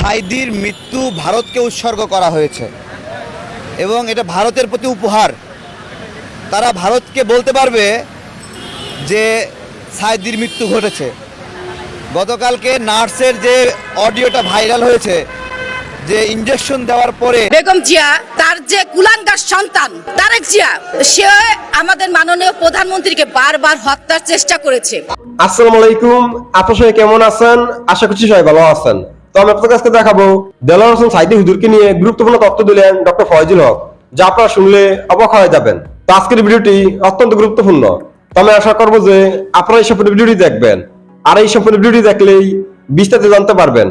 সাইদির মৃত্যু ভারতকে উৎসর্গ করা হয়েছে। এবং এটা ভারতের প্রতি উপহার। তারা ভারতকে বলতে পারবে যে সাইদির মৃত্যু ঘটেছে। গতকালকে নার্সের যে অডিওটা ভাইরাল হয়েছে যে ইঞ্জেকশন দেওয়ার পরে বেগম জিয়া তার যে কুলাঙ্গার সন্তান তারেক জিয়া সে আমাদের মাননীয় প্রধানমন্ত্রীকে বারবার হত্যার চেষ্টা করেছে। আসসালামু আলাইকুম। আপনার সবাই কেমন আছেন? আশা করছি সবাই ভালো আছেন। তো আমি আপনাদের কাছে দেখাবো দেলোয়ার হোসেন সাইদি হুজুরকে নিয়ে গুরুত্বপূর্ণ তথ্য দিলেন ডক্টর ফয়জুল হক, যা আপনারা শুনলে অবাক হয়ে যাবেন। তো আজকের ভিডিওটি অত্যন্ত গুরুত্বপূর্ণ। তো আমি আশা করব যে আপনারা এই সম্পূর্ণ ভিডিওটি দেখবেন। আর এই সম্পূর্ণ ভিডিওটি দেখলেই বিস্তারিত জানতে পারবেন।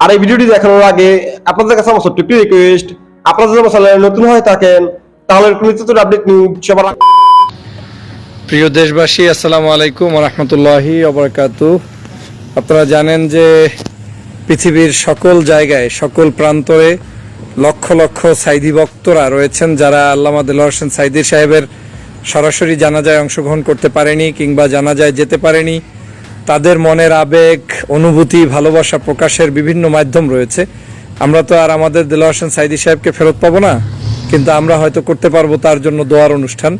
আর এই ভিডিওটি দেখানোর আগে আপনাদের কাছে আমার ছোট্ট রিকোয়েস্ট আপনারা যদি আমার চ্যানেলে নতুন হয়ে থাকেন, তাহলে নিত্য আপডেট নিউজ সবার প্রিয় দেশবাসী, আসসালামু আলাইকুম রহমতুল্লাহি অবরাকাতু আপনারা জানেন যে পৃথিবীর সকল জায়গায়, সকল প্রান্তরে লক্ষ লক্ষ সাইদি ভক্তরা রয়েছেন যারা আল্লামা দিল হোসেন সাইদি সাহেবের সরাসরি জানাজায় অংশগ্রহণ করতে পারেনি কিংবা জানাজায় যেতে পারেনি। তাদের মনের আবেগ, অনুভূতি, ভালোবাসা প্রকাশের বিভিন্ন মাধ্যম রয়েছে। আমরা তো আর আমাদের দিল হোসেন সাইদি সাহেবকে ফেরত পাবো না, কিন্তু আমরা হয়তো করতে পারব তার জন্য দোয়ার অনুষ্ঠান।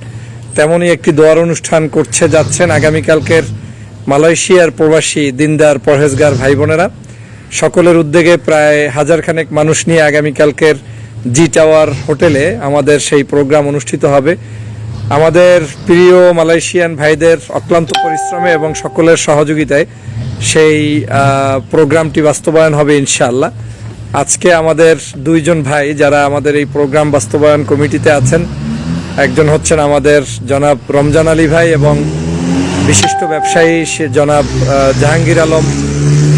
তেমনই একটি দোয়ার অনুষ্ঠান করছে, যাচ্ছেন আগামীকালকের মালয়েশিয়ার প্রবাসী দিনদার পরহেজগার ভাই বোনেরা। সকলের উদ্যোগে প্রায় হাজার খানেক মানুষ নিয়ে আগামীকালকের জি টাওয়ার হোটেলে আমাদের সেই প্রোগ্রাম অনুষ্ঠিত হবে। আমাদের প্রিয় মালয়েশিয়ান ভাইদের অক্লান্ত পরিশ্রমে এবং সকলের সহযোগিতায় সেই প্রোগ্রামটি বাস্তবায়ন হবে ইনশাআল্লাহ। আজকে আমাদের দুইজন ভাই যারা আমাদের এই প্রোগ্রাম বাস্তবায়ন কমিটিতে আছেন, একজন হচ্ছেন আমাদের জনাব রমজান আলী ভাই এবং বিশিষ্ট ব্যবসায়ী সে জনাব জাহাঙ্গীর আলম।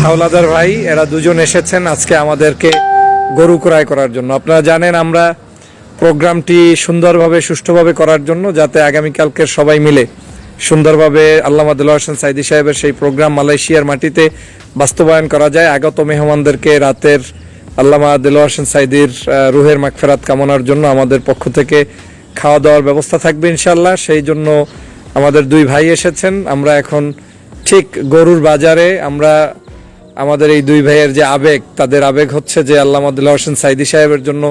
হাওলাদার ভাই, এরা দুজন এসেছেন আজকে আমাদেরকে গরু ক্রয় করার জন্য। আপনারা জানেন আমরা প্রোগ্রামটি সুন্দরভাবে, সুষ্ঠুভাবে করার জন্য যাতে আগামীকালকের সবাই মিলে সুন্দরভাবে আল্লাহ আদুল্লাহ হোসেন সাইদি সাহেবের সেই প্রোগ্রাম মালয়েশিয়ার মাটিতে বাস্তবায়ন করা যায়। আগত মেহমানদেরকে রাতের আল্লামা দিল হোসেন সাইদির রুহের মাগফেরাত কামনার জন্য আমাদের পক্ষ থেকে খাওয়া দাওয়ার ব্যবস্থা থাকবে ইনশাল্লাহ সেই জন্য আমাদের দুই ভাই এসেছেন। আমরা এখন ঠিক গরুর বাজারে আমরা আমাদের এই দুই ভাইয়ের যে আবেগ, তাদের আবেগ হচ্ছে যে আল্লাহ হোসেন সাইদি সাহেবের জন্য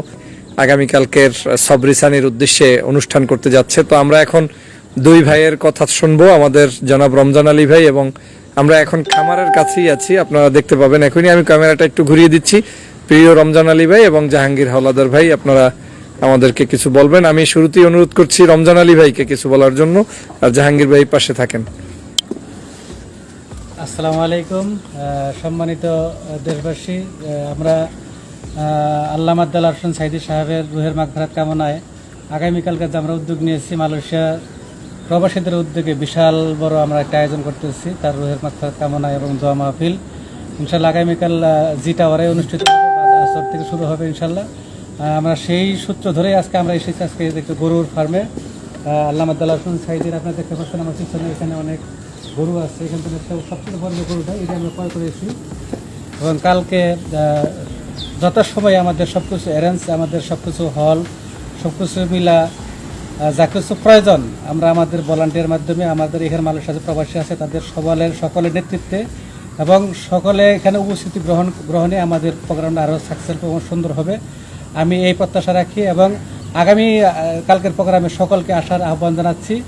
আগামীকালকের সবরিসানির উদ্দেশ্যে অনুষ্ঠান করতে যাচ্ছে। তো আমরা এখন দুই ভাইয়ের কথা শুনব, আমাদের জনাব রমজান আলী ভাই এবং আমরা এখন খামারের কাছেই আছি। আপনারা দেখতে পাবেন, এখনই আমি ক্যামেরাটা একটু ঘুরিয়ে দিচ্ছি। প্রিয় রমজান আলী ভাই এবং জাহাঙ্গীর হাওলাদার ভাই, আপনারা আমাদেরকে কিছু বলবেন। আমি শুরুতেই অনুরোধ করছি রমজান আলী ভাইকে কিছু বলার জন্য, আর জাহাঙ্গীর ভাই পাশে থাকেন। আসসালামু আলাইকুম সম্মানিত দেশবাসী। আমরা আল্লাহ আব্দাল হোসেন সাইদি সাহেবের রুহের মাগফরাত কামনায় আগামীকালকে যে আমরা উদ্যোগ নিয়েছি মালয়েশিয়া প্রবাসীদের উদ্যোগে বিশাল বড় আমরা একটা আয়োজন করতেছি, তার রুহের মাগফরাত কামনায় এবং দোয়া মাহফিল। ইনশাল্লাহ আগামীকাল জি টাওয়ারে অনুষ্ঠিত হবে বা আসর থেকে শুরু হবে ইনশাল্লাহ আমরা সেই সূত্র ধরেই আজকে আমরা এসেছি, আজকে গরুর ফার্মে আল্লাহ আব্দাল হোসেন সাইদির আপনারা দেখতে পাচ্ছেন, আমার পিছনে এখানে অনেক গরু আছে, এখান থেকে সব- সবচেয়ে বড় গরুটা, এটা আমরা ক্রয় করেছি। এবং কালকে যথাসময়ে আমাদের সব কিছু অ্যারেঞ্জ আমাদের সব কিছু হল সব কিছু মিলা যা কিছু প্রয়োজন, আমরা আমাদের ভলান্টিয়ার মাধ্যমে, আমাদের এখানে মানুষ আছে প্রবাসী আছে, তাদের সকলের সকলের নেতৃত্বে, এবং সকলে এখানে উপস্থিতি গ্রহণ, গ্রহণে আমাদের প্রোগ্রামটা আরও সাকসেসফুল এবং সুন্দর হবে। আমি এই প্রত্যাশা রাখি এবং আগামী কালকের প্রোগ্রামে সকলকে আসার আহ্বান জানাচ্ছি।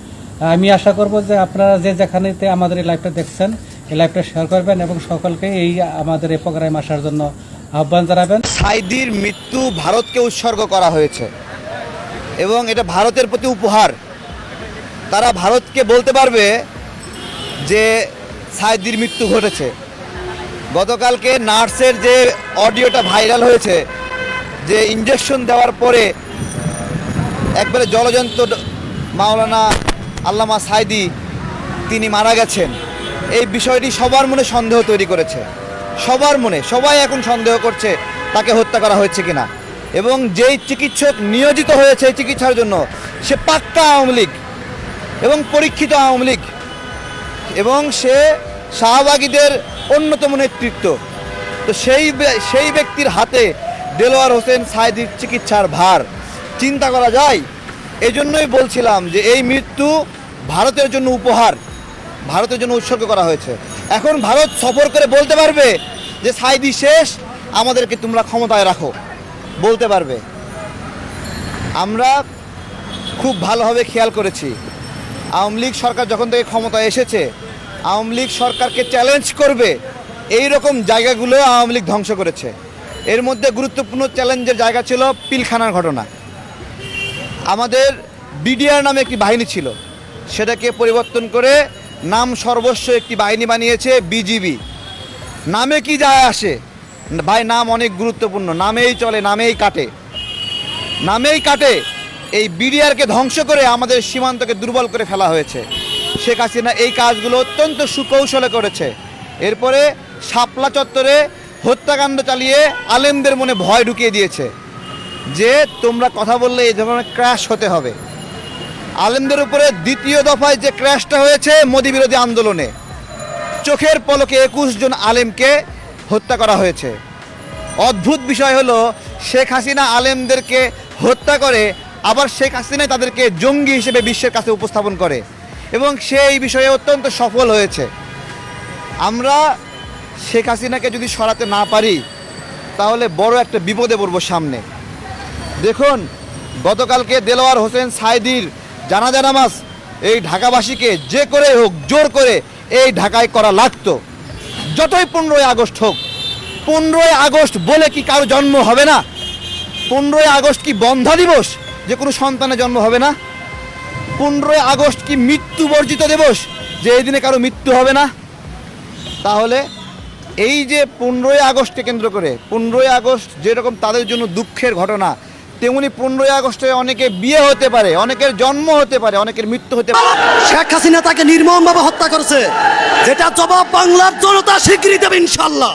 আমি আশা করব যে আপনারা যে যেখানেতে আমাদের এই লাইভটা দেখছেন, এই লাইভটা শেয়ার করবেন এবং সকলকে এই আমাদের এই প্রোগ্রামে আসার জন্য আহ্বান জানাবেন। সাইদির মৃত্যু ভারতকে উৎসর্গ করা হয়েছে এবং এটা ভারতের প্রতি উপহার। তারা ভারতকে বলতে পারবে যে সাইদির মৃত্যু ঘটেছে। গতকালকে নার্সের যে অডিওটা ভাইরাল হয়েছে, যে ইঞ্জেকশন দেওয়ার পরে একবারে জলজন্ত মাওলানা আল্লামা সাইদি তিনি মারা গেছেন। এই বিষয়টি সবার মনে সন্দেহ তৈরি করেছে। সবার মনে, সবাই এখন সন্দেহ করছে তাকে হত্যা করা হয়েছে কিনা। এবং যেই চিকিৎসক নিয়োজিত হয়েছে এই চিকিৎসার জন্য, সে পাক্কা আওয়ামী লীগ এবং পরীক্ষিত আওয়ামী লীগ এবং সে শাহবাগীদের অন্যতম নেতৃত্ব। তো সেই সেই ব্যক্তির হাতে দেলোয়ার হোসেন সাইদির চিকিৎসার ভার। চিন্তা করা যায় এজন্যই বলছিলাম যে এই মৃত্যু ভারতের জন্য উপহার, ভারতের জন্য উৎসর্গ করা হয়েছে। এখন ভারত সফর করে বলতে পারবে যে সাইদি শেষ, আমাদেরকে তোমরা ক্ষমতায় রাখো। বলতে পারবে। আমরা খুব ভালোভাবে খেয়াল করেছি। আওয়ামী লীগ সরকার যখন থেকে ক্ষমতায় এসেছে, আওয়ামী লীগ সরকারকে চ্যালেঞ্জ করবে, এই রকম জায়গাগুলো আওয়ামী লীগ ধ্বংস করেছে। এর মধ্যে গুরুত্বপূর্ণ চ্যালেঞ্জের জায়গা ছিল পিলখানার ঘটনা। আমাদের বিডিআর নামে একটি বাহিনী ছিল। সেটাকে পরিবর্তন করে নাম সর্বস্ব একটি বাহিনী বানিয়েছে বিজিবি। নামে কি যায় আসে? ভাই, নাম অনেক গুরুত্বপূর্ণ। নামেই চলে, নামেই কাটে। নামেই কাটে, এই বিডিআরকে ধ্বংস করে আমাদের সীমান্তকে দুর্বল করে ফেলা হয়েছে। শেখ হাসিনা এই কাজগুলো অত্যন্ত সুকৌশলে করেছে। এরপরে শাপলা চত্বরে হত্যাকাণ্ড চালিয়ে আলেমদের মনে ভয় ঢুকিয়ে দিয়েছে। যে তোমরা কথা বললে এই ধরনের ক্র্যাশ হতে হবে। আলেমদের উপরে দ্বিতীয় দফায় যে ক্র্যাশটা হয়েছে, মোদী বিরোধী আন্দোলনে। চোখের পলকে একুশ জন আলেমকে হত্যা করা হয়েছে। অদ্ভুত বিষয় হলো, শেখ হাসিনা আলেমদেরকে হত্যা করে, আবার শেখ হাসিনাই তাদেরকে জঙ্গি হিসেবে বিশ্বের কাছে উপস্থাপন করে। এবং সে এই বিষয়ে অত্যন্ত সফল হয়েছে। আমরা শেখ হাসিনাকে যদি সরাতে না পারি, তাহলে বড় একটা বিপদে পড়ব সামনে। দেখুন, গতকালকে দেলোয়ার হোসেন সাইদির জানাজা নামাজ এই ঢাকাবাসীকে যে করে হোক, জোর করে এই ঢাকায় করা লাগতো। যতই পনেরোই আগস্ট হোক, পনেরোই আগস্ট বলে কি কারও জন্ম হবে না? পনেরোই আগস্ট কি বন্ধা দিবস যে কোনো সন্তানের জন্ম হবে না? পনেরোই আগস্ট কি মৃত্যু বর্জিত দিবস যে এই দিনে কারও মৃত্যু হবে না? তাহলে এই যে পনেরোই আগস্টকে কেন্দ্র করে, পনেরোই আগস্ট যেরকম তাদের জন্য দুঃখের ঘটনা তেমনি পনেরোই আগস্টে অনেকে বিয়ে হতে পারে অনেকের জন্ম হতে পারে অনেকের মৃত্যু হতে পারে। শেখ হাসিনা তাকে নির্মমভাবে হত্যা করেছে। যেটা জবাব বাংলার জনতা স্বীকৃতি দেবে ইনশাল্লাহ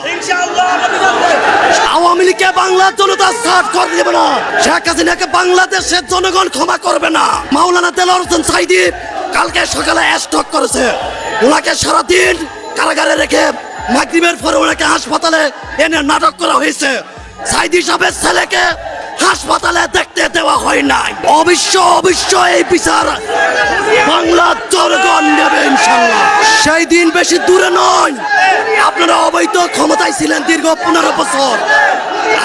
আওয়ামী লীগকে বাংলার জনতা সার্ভ করে দেবে না। শেখ হাসিনাকে বাংলাদেশের জনগণ ক্ষমা করবে না। মাওলানা দেলার হোসেন সাইদি কালকে সকালে অ্যাস্টক করেছে। ওনাকে সারাদিন কারাগারে রেখে মাগরিবের পরে ওনাকে হাসপাতালে এনে নাটক করা হয়েছে। সাইদি সাহেবের ছেলেকে হাসপাতালে দেখতে দেওয়া হয় নাই। অবশ্য অবশ্য এই বিচার বাংলার জনগণ নেবে ইনশাল্লাহ সেই দিন বেশি দূরে নয়। আপনারা অবৈধ ক্ষমতায় ছিলেন দীর্ঘ পনেরো বছর।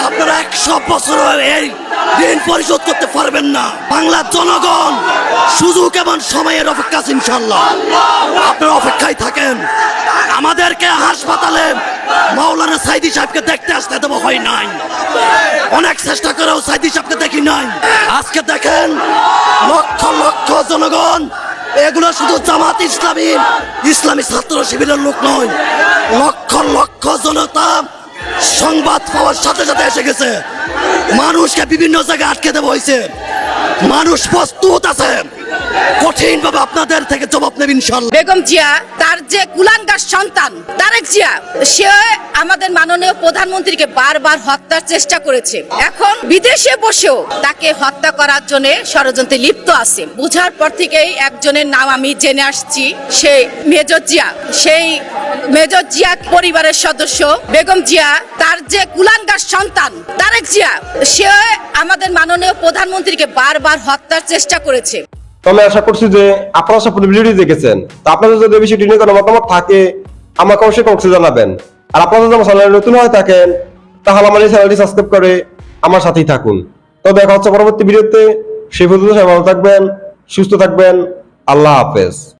আপনারা একশো বছর এই ঋণ পরিশোধ করতে পারবেন না। বাংলার জনগণ সুযোগ এবং সময়ের অপেক্ষা ইনশাল্লাহ আপনারা অপেক্ষায় থাকেন। আমাদেরকে হাসপাতালে মাওলানা সাইদি সাহেবকে দেখতে আসতে দেওয়া হয় নাই। অনেক চেষ্টা করেও সাইদি সাহেবকে দেখি নাই। আজকে দেখেন লক্ষ লক্ষ জনগণ, এগুলো শুধু জামাত ইসলামী ইসলামী ছাত্র শিবিরের লোক নয়, লক্ষ লক্ষ জনতা সংবাদ পাওয়ার সাথে সাথে এসে গেছে। মানুষকে বিভিন্ন জায়গায় আটকে দেওয়া হয়েছে। মানুষ প্রস্তুত আছে। কঠিন ভাবে আপনাদের থেকে জবাব নেবেন ইনশাল্লাহ বেগম জিয়া, তার যে কুলাঙ্গার সন্তান, তারেক জিয়া, সে আমাদের মাননীয় প্রধানমন্ত্রীকে বারবার হত্যার চেষ্টা করেছে। এখন বিদেশে বসেও তাকে হত্যা করার জন্য ষড়যন্ত্রে লিপ্ত আছে। বুঝার পর থেকেই একজনের নাম আমি জেনে আসছি, সেই মেজর জিয়া। সেই মেজর জিয়া পরিবারের সদস্য, বেগম জিয়া, তার যে কুলাঙ্গার সন্তান, তারেক জিয়া, সে আমাদের মাননীয় প্রধানমন্ত্রীকে বারবার হত্যার চেষ্টা করেছে। আমি আশা করছি যে আপনারা সব ভিডিওটি দেখেছেন। তো আপনাদের যদি বিষয়টি নিয়ে কোনো মতামত থাকে, আমাকে অবশ্যই কমেন্টসে জানাবেন। আর আপনারা যদি আমার চ্যানেলে নতুন হয়ে থাকেন, তাহলে আমার এই চ্যানেলটি সাবস্ক্রাইব করে আমার সাথেই থাকুন। তো দেখা হচ্ছে পরবর্তী ভিডিওতে। সেই পর্যন্ত সবাই ভালো থাকবেন, সুস্থ থাকবেন। আল্লাহ হাফেজ।